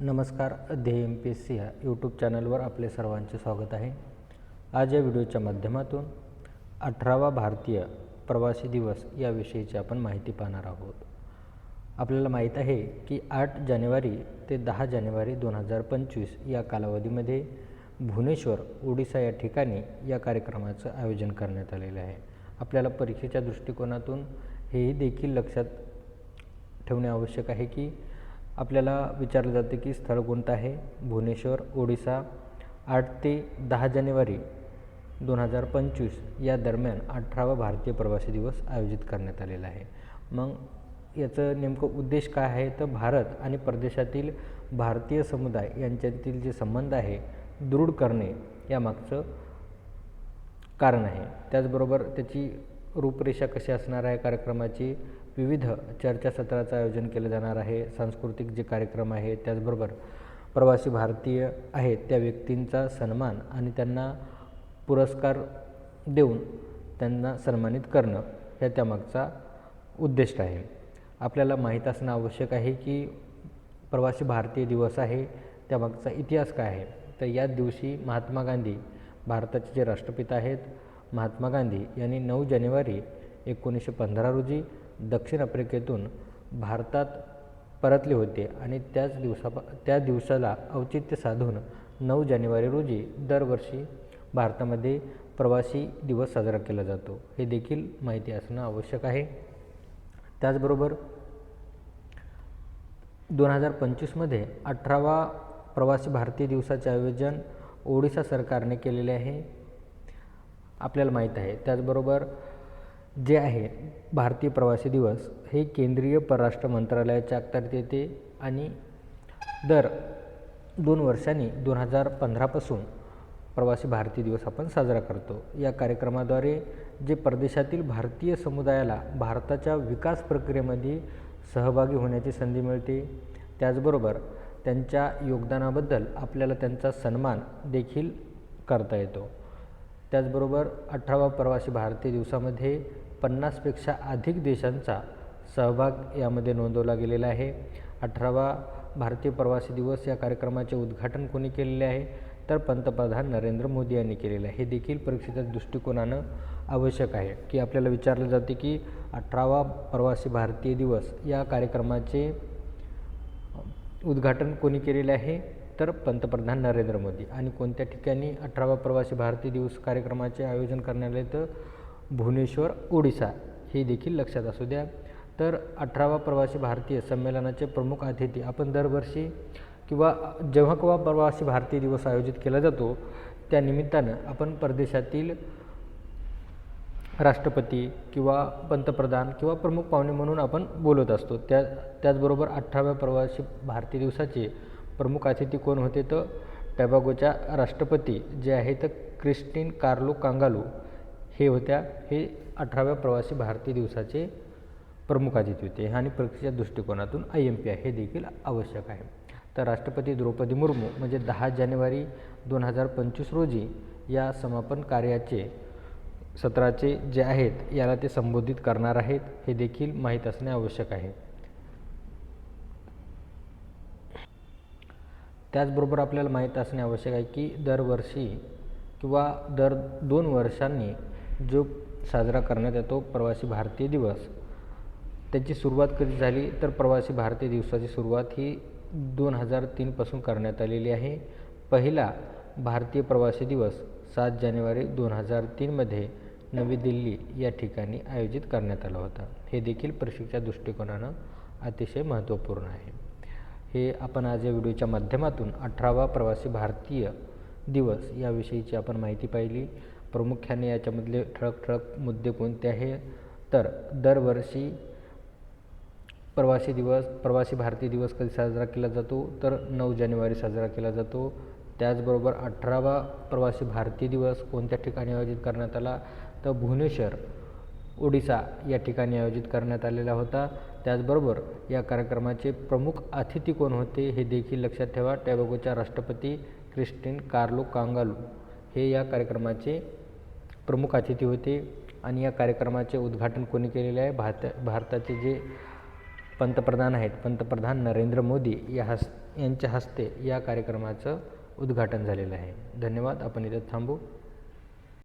नमस्कार Dhyey M P S C ह्या YouTube चॅनलवर आपले सर्वांचे स्वागत आहे. आज या व्हिडिओच्या माध्यमातून अठरावा भारतीय प्रवासी दिवस याविषयीची आपण माहिती पाहणार आहोत. आपल्याला माहीत आहे की आठ जानेवारी ते दहा जानेवारी दोन हजार पंचवीस या कालावधीमध्ये भुवनेश्वर ओडिसा या ठिकाणी या कार्यक्रमाचं आयोजन करण्यात आलेलं आहे. आपल्याला परीक्षेच्या दृष्टिकोनातून हेही देखील लक्षात ठेवणे आवश्यक आहे की आपल्याला विचारलं जाते की स्थळ कोणतं आहे? भुवनेश्वर ओडिसा. आठ ते दहा जानेवारी दोन हजार पंचवीस या दरम्यान अठरावा भारतीय प्रवासी दिवस आयोजित करण्यात आलेला आहे. मग याचं नेमकं उद्देश काय आहे? तर भारत आणि परदेशातील भारतीय समुदाय यांच्यातील जे संबंध आहे दृढ करणे यामागचं कारण आहे. त्याचबरोबर त्याची रूपरेषा कशी असणार आहे कार्यक्रमाची? विविध चर्चासत्राचं आयोजन केलं जाणार आहे. सांस्कृतिक जे कार्यक्रम आहे त्याचबरोबर प्रवासी भारतीय आहेत त्या व्यक्तींचा सन्मान आणि त्यांना पुरस्कार देऊन त्यांना सन्मानित करणं हे त्यामागचा उद्दिष्ट आहे. आपल्याला माहीत असणं आवश्यक आहे की प्रवासी भारतीय दिवस आहे त्यामागचा इतिहास काय आहे? तर याच दिवशी महात्मा गांधी भारताचे जे राष्ट्रपिता आहेत महात्मा गांधी यांनी नऊ जानेवारी एकोणीसशे पंधरा रोजी दक्षिण आफ्रिकेतून भारतात परतले होते आणि त्याच दिवसा त्या दिवसाला औचित्य साधून नऊ जानेवारी रोजी दरवर्षी भारतामध्ये प्रवासी दिवस साजरा केला जातो. हे देखील माहिती असणं आवश्यक आहे. त्याचबरोबर दोन हजार पंचवीसमध्ये अठरावा प्रवासी भारतीय दिवसाचे आयोजन ओडिसा सरकारने केलेले आहे. आपल्याला माहीत आहे. त्याचबरोबर जे आहे भारतीय प्रवासी दिवस हे केंद्रीय परराष्ट्र मंत्रालयाच्या अखत्यारीत येते आणि दर दोन वर्षांनी दोन हजार पंधरापासून प्रवासी भारतीय दिवस आपण साजरा करतो. या कार्यक्रमाद्वारे जे परदेशातील भारतीय समुदायाला भारताच्या विकास प्रक्रियेमध्ये सहभागी होण्याची संधी मिळते त्याचबरोबर त्यांच्या योगदानाबद्दल आपल्याला त्यांचा सन्मान देखील करता येतो. त्याचबरोबर अठरावा प्रवासी भारतीय दिवसामध्ये पन्नासपेक्षा अधिक देशांचा सहभाग यामध्ये नोंदवला गेलेला आहे. अठरावा भारतीय प्रवासी दिवस या कार्यक्रमाचे उद्घाटन कोणी केलेले आहे? तर पंतप्रधान नरेंद्र मोदी यांनी केलेलं आहे. हे देखील परीक्षेच्या दृष्टिकोनानं आवश्यक आहे की आपल्याला विचारलं जाते की अठरावा प्रवासी भारतीय दिवस या कार्यक्रमाचे उद्घाटन कोणी केलेले आहे? तर पंतप्रधान नरेंद्र मोदी. आणि कोणत्या ठिकाणी अठरावा प्रवासी भारतीय दिवस कार्यक्रमाचे आयोजन करण्यात आले? तर भुवनेश्वर ओडिसा हे देखील लक्षात असू द्या. तर अठरावा प्रवासी भारतीय संमेलनाचे प्रमुख अतिथी आपण दरवर्षी किंवा जेव्हा केव्हा प्रवासी भारतीय दिवस आयोजित केला जातो त्या निमित्तानं आपण परदेशातील राष्ट्रपती किंवा पंतप्रधान किंवा प्रमुख पाहुणे म्हणून आपण बोलत असतो. त्या त्याचबरोबर अठराव्या प्रवासी भारतीय दिवसाचे प्रमुख अतिथी कोण होते? तर टॅबागोच्या राष्ट्रपती जे आहेत क्रिस्टीन क्रिस्टिन कार्लो कांगालू. हे होत्या. हे अठराव्या प्रवासी भारतीय दिवसाचे प्रमुख आदित्य होते. आणि परीक्षेच्या दृष्टिकोनातून आय एम पी आय हे देखील आवश्यक आहे. तर राष्ट्रपती द्रौपदी मुर्मू म्हणजे दहा जानेवारी दोन हजार पंचवीस रोजी या समापन कार्याचे सत्राचे जे आहेत याला ते संबोधित करणार आहेत हे देखील माहीत असणे आवश्यक आहे. त्याचबरोबर आपल्याला माहीत असणे आवश्यक आहे की दरवर्षी किंवा दर दोन वर्षांनी जो साजरा करण्यात येतो प्रवासी भारतीय दिवस त्याची सुरुवात कधी झाली? तर प्रवासी भारतीय दिवसाची सुरुवात ही दोन हजार तीनपासून करण्यात आलेली आहे. पहिला भारतीय प्रवासी दिवस सात जानेवारी दोन हजार तीनमध्ये नवी दिल्ली या ठिकाणी आयोजित करण्यात आला होता. हे देखील परीक्षेच्या दृष्टिकोनानं अतिशय महत्त्वपूर्ण आहे. हे आपण आज या व्हिडिओच्या माध्यमातून अठरावा प्रवासी भारतीय दिवस याविषयीची आपण माहिती पाहिली. प्रामुख्याने याच्यामधले ठळक ठळक मुद्दे कोणते आहे? तर दरवर्षी प्रवासी दिवस प्रवासी भारतीय दिवस कधी साजरा केला जातो? तर नऊ जानेवारी साजरा केला जातो. त्याचबरोबर अठरावा प्रवासी भारतीय दिवस कोणत्या ठिकाणी आयोजित करण्यात आला? तर भुवनेश्वर ओडिसा या ठिकाणी आयोजित करण्यात आलेला होता. त्याचबरोबर या कार्यक्रमाचे प्रमुख अतिथी कोण होते हे देखील लक्षात ठेवा. टॅबोगोच्या राष्ट्रपती क्रिस्टिन कार्लो कांगालू. हे या कार्यक्रमाचे प्रमुख अतिथी होते आणि या कार्यक्रमाचे उद्घाटन कोणी केलेले आहे? भारत भारताचे जे पंतप्रधान आहेत पंतप्रधान नरेंद्र मोदी या हस यांच्या हस्ते या कार्यक्रमाचं उद्घाटन झालेलं आहे. धन्यवाद. आपण इथं थांबू.